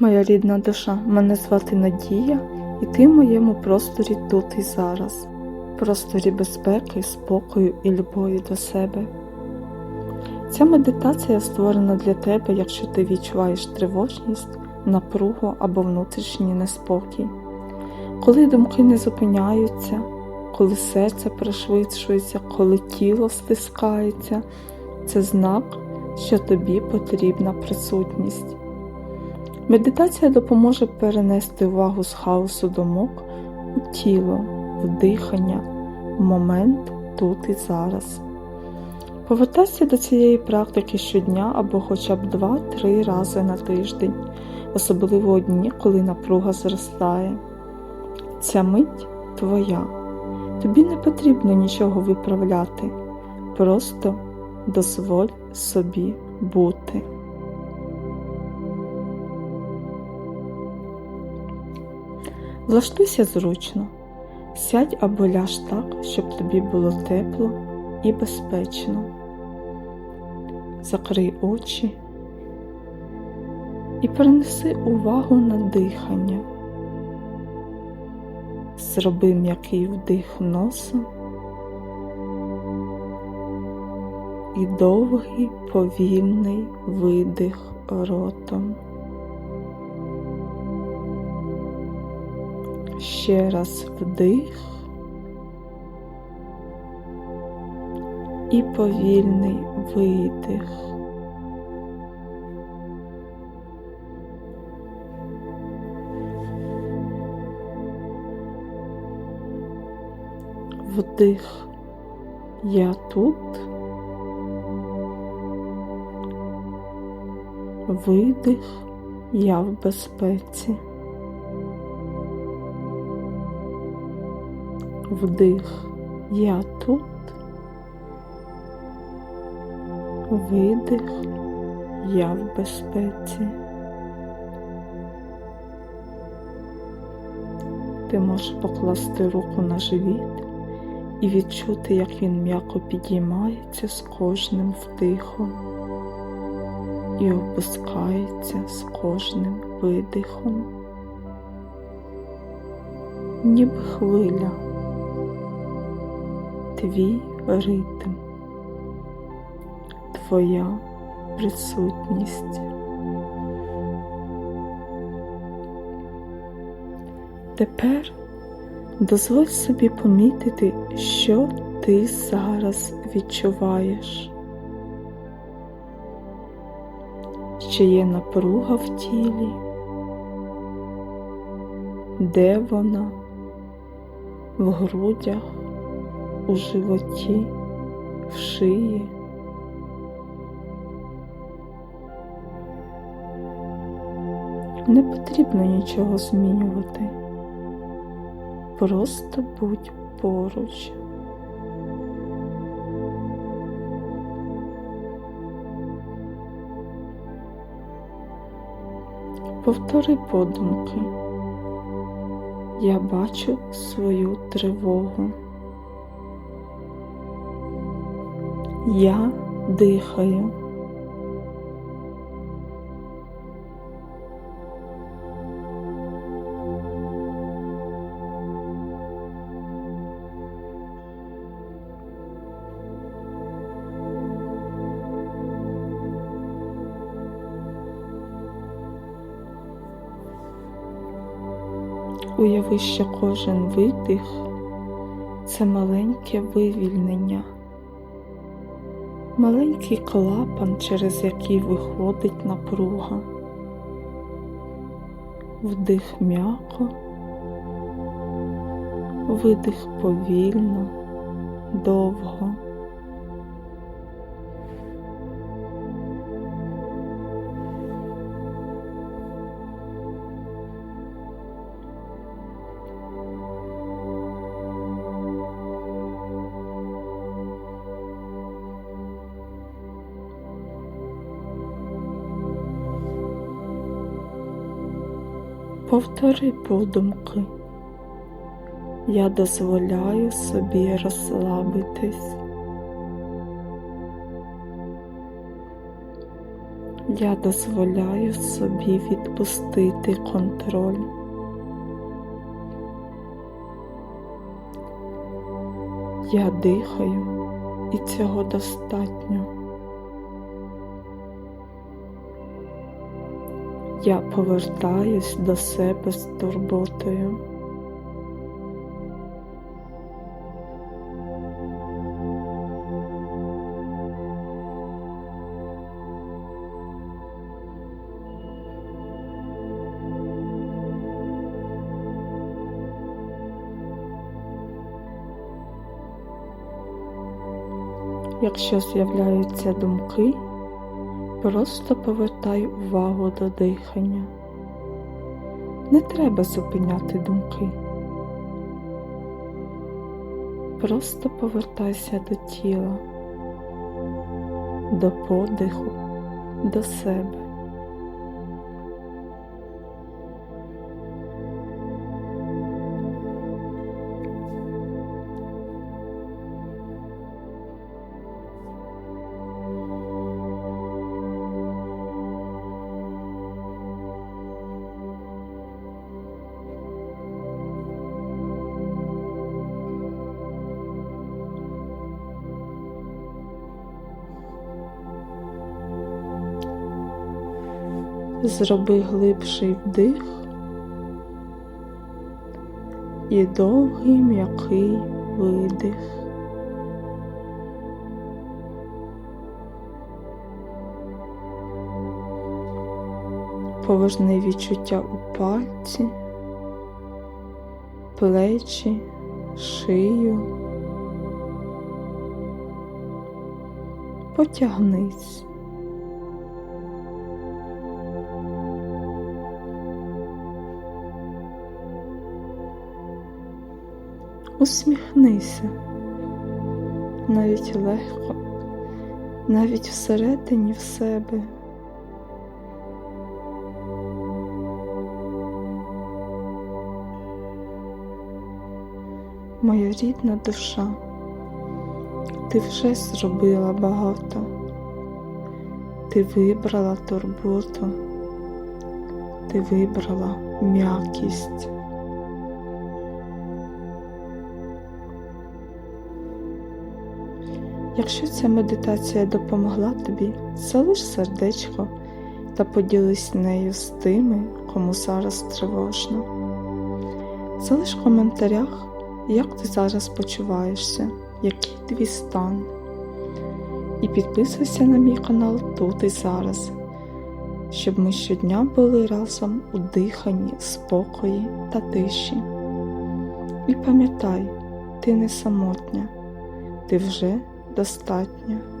моя рідна душа, мене звати Надія, і ти в моєму просторі тут і зараз, просторі безпеки, спокою і любові до себе. Ця медитація створена для тебе, якщо ти відчуваєш тривожність, напругу або внутрішній неспокій. Коли думки не зупиняються, коли серце пришвидшується, коли тіло стискається, це знак, що тобі потрібна присутність. Медитація допоможе перенести увагу з хаосу думок у тіло, в дихання, в момент тут і зараз. Повертайся до цієї практики щодня або хоча б 2-3 рази на тиждень, особливо дні, коли напруга зростає. Ця мить твоя. Тобі не потрібно нічого виправляти, просто дозволь собі бути. Влаштуйся зручно, сядь або ляж так, щоб тобі було тепло і безпечно. Закрий очі і перенеси увагу на дихання. Зроби м'який вдих носом і довгий повільний видих ротом. Ще раз вдих і повільний видих. Вдих я тут, видих я в безпеці. Вдих. Я тут, видих. Я в безпеці. Ти можеш покласти руку на живіт і відчути, як він м'яко підіймається з кожним вдихом і опускається з кожним видихом, ніби хвиля твій ритм, твоя присутність. Тепер дозволь собі помітити, що ти зараз відчуваєш, чи є напруга в тілі, де вона, в грудях, у животі, в шиї. Не потрібно нічого змінювати. Просто будь поруч. Повтори подумки. Я бачу свою тривогу. Я дихаю. Уяви, що кожен видих це маленьке вивільнення, маленький клапан, через який виходить напруга, вдих м'яко, видих повільно, довго. Повтори подумки. Я дозволяю собі розслабитись. Я дозволяю собі відпустити контроль. Я дихаю, і цього достатньо. Я повертаюсь до себе з турботою. Якщо з'являються думки, просто повертай увагу до дихання. Не треба зупиняти думки. Просто повертайся до тіла, до подиху, до себе. Зроби глибший вдих і довгий м'який видих. Поверни відчуття у пальці, плечі, шию. Потягнись. Усміхнися навіть легко, навіть всередині в себе. Моя рідна душа, ти вже зробила багато, ти вибрала турботу, ти вибрала м'якість. Якщо ця медитація допомогла тобі, залиш сердечко та поділись нею з тими, кому зараз тривожно. Залиш в коментарях, як ти зараз почуваєшся, який твій стан. І підписуйся на мій канал тут і зараз, щоб ми щодня були разом у диханні, спокої та тиші. І пам'ятай, ти не самотня, ти вже достатня.